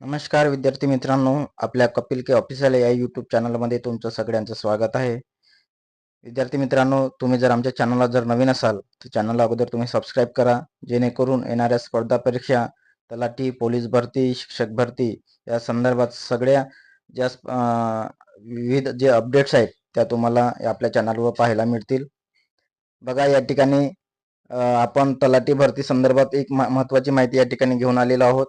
नमस्कार विद्यार्थी मित्रांनो आपल्या कपिल के ऑफिशियल या यूट्यूब चॅनलमध्ये तुमचं सगळ्यांचं स्वागत आहे. विद्यार्थी मित्रांनो तुम्ही जर आमच्या चॅनलला जर नवीन असाल तर चॅनलला अगोदर तुम्ही सबस्क्राईब करा. जेणेकरून येणाऱ्या स्पर्धा परीक्षा तलाठी पोलीस भरती शिक्षक भरती या संदर्भात सगळ्या ज्या विविध जे अपडेट्स आहेत त्या तुम्हाला आपल्या चॅनलवर पाहायला मिळतील. बघा या ठिकाणी आपण तलाठी भरती संदर्भात एक म- महत्त्वाची माहिती या ठिकाणी घेऊन आलेलो आहोत.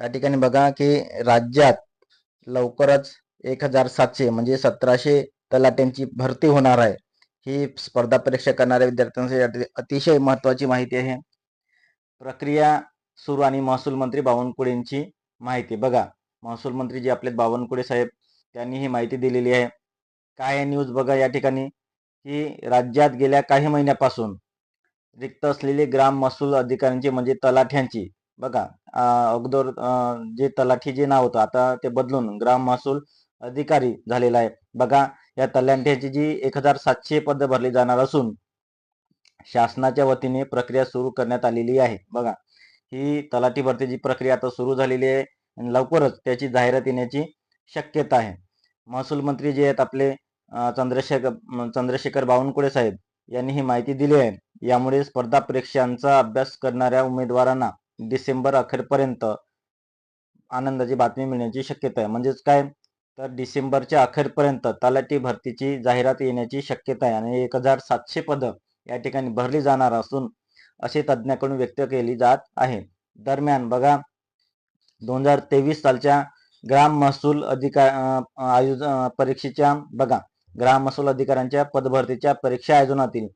या ठिकाणी बघा की राज्यात लवकरच एक हजार सातशे म्हणजे सतराशे तलाट्यांची भरती होणार आहे. ही स्पर्धा परीक्षा करणाऱ्या विद्यार्थ्यांसाठी अतिशय महत्वाची माहिती आहे. प्रक्रिया सुरू आणि महसूल मंत्री बावनकुळेंची माहिती. बघा महसूल मंत्री जे आपले बावनकुळे साहेब त्यांनी ही माहिती दिलेली आहे. काय आहे न्यूज बघा या ठिकाणी? की राज्यात गेल्या काही महिन्यापासून रिक्त असलेले ग्राम महसूल अधिकाऱ्यांची म्हणजे तलाठ्यांची बघा अगोदर जे तलाठी जे नाव होतं आता ते बदलून ग्राम महसूल अधिकारी झालेला आहे. बघा या तलाठ्याची जी एक हजार सातशे पद भरली जाणार असून शासनाच्या वतीने प्रक्रिया सुरू करण्यात आलेली आहे. बघा ही तलाठी भरतीची प्रक्रिया आता सुरू झालेली आहे आणि लवकरच त्याची जाहिरात येण्याची शक्यता आहे. महसूल मंत्री जे आहेत आपले चंद्रशेखर चंद्रशेखर बावनकुळे साहेब यांनी ही माहिती दिली आहे. यामुळे स्पर्धा परीक्षांचा अभ्यास करणाऱ्या उमेदवारांना डिसेंबर अखेरपर्यंत आनंदाची बातमी मिळण्याची शक्यता आहे. म्हणजेच काय? तर डिसेंबरच्या अखेरपर्यंत तलाठी भरतीची जाहिरात येण्याची शक्यता आहे. आणि एक हजार सातशे पदं या ठिकाणी भरली जाणार असून असे तज्ज्ञाकडून व्यक्त केली जात आहे. दरम्यान बघा दोन हजार तेवीस सालच्या ग्राम महसूल अधिकार आयोज परीक्षेच्या बघा ग्राम महसूल अधिकाऱ्यांच्या पदभरतीच्या परीक्षा आयोजनातील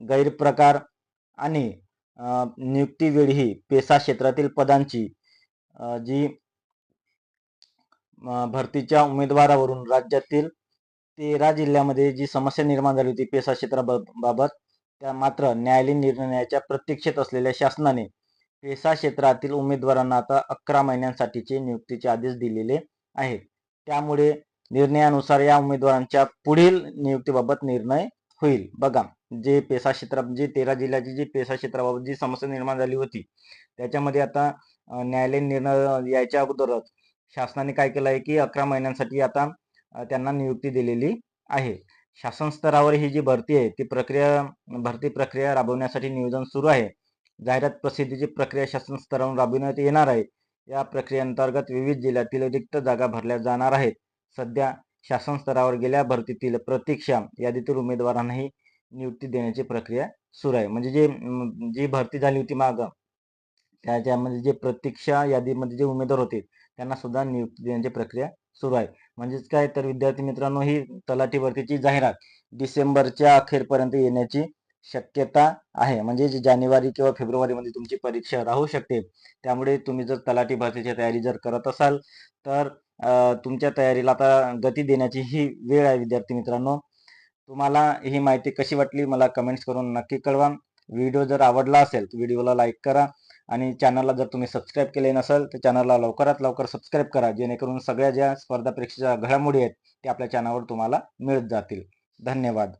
गैरप्रकार आणि नियुक्ती वेळ ही पेसा क्षेत्रातील पदांची जी भरतीच्या उमेदवारावरून राज्यातील तेरा जिल्ह्यामध्ये जी समस्या निर्माण झाली होती पेसा क्षेत्राबाबत त्या मात्र न्यायालयीन निर्णयाच्या प्रतीक्षेत असलेल्या शासनाने पेसा क्षेत्रातील उमेदवारांना आता अकरा महिन्यांसाठीचे नियुक्तीचे आदेश दिलेले आहेत. त्यामुळे निर्णयानुसार या उमेदवारांच्या पुढील नियुक्तीबाबत निर्णय होईल. बघा जे पेसा क्षेत्रात जे तेरा जिल्ह्याची जी पेसा क्षेत्राबाबत जी समस्या निर्माण झाली होती त्याच्यामध्ये आता न्यायालयीन निर्णय यायच्या अगोदरच शासनाने काय केलं आहे की अकरा महिन्यांसाठी आता त्यांना नियुक्ती दिलेली आहे. शासन स्तरावर ही जी भरती आहे ती प्रक्रिया भरती प्रक्रिया राबवण्यासाठी नियोजन सुरू आहे. जाहिरात प्रसिद्धीची प्रक्रिया शासन स्तरावरून राबविण्यात येणार आहे. या प्रक्रियेअंतर्गत विविध जिल्ह्यातील रिक्त जागा भरल्या जाणार आहेत. सध्या शासन स्तरावर गेल्या भरतीतील प्रतीक्षा यादीतील उमेदवारांनाही नियुक्ती देण्याची प्रक्रिया सुरू आहे. म्हणजे जे जी भरती झाली होती माग त्याच्यामध्ये जे प्रतीक्षा यादीमध्ये जे उमेदवार होते त्यांना सुद्धा नियुक्ती देण्याची प्रक्रिया सुरू आहे. म्हणजेच काय तर विद्यार्थी मित्रांनो ही तलाठी भरतीची जाहिरात डिसेंबरच्या अखेरपर्यंत येण्याची शक्यता आहे. म्हणजे जानेवारी किंवा फेब्रुवारीमध्ये तुमची परीक्षा राहू शकते. त्यामुळे तुम्ही जर तलाठी भरतीची तयारी जर करत असाल तर तुमच्या तयारीला आता गती देण्याची ही वेळ आहे विद्यार्थी मित्रांनो. तुम्हाला ही माहिती कशी वाटली मला कमेंट्स करून नक्की कळवा. व्हिडिओ जर आवडला असेल तर व्हिडिओला लाईक करा आणि चॅनलला जर तुम्ही सबस्क्राईब केले नसेल तर चॅनलला लवकरात लवकर सबस्क्राईब करा जेणेकरून सगळ्या ज्या स्पर्धा परीक्षेच्या घडामोडी आहेत त्या आपल्या चॅनलवर तुम्हाला मिळत जातील. धन्यवाद.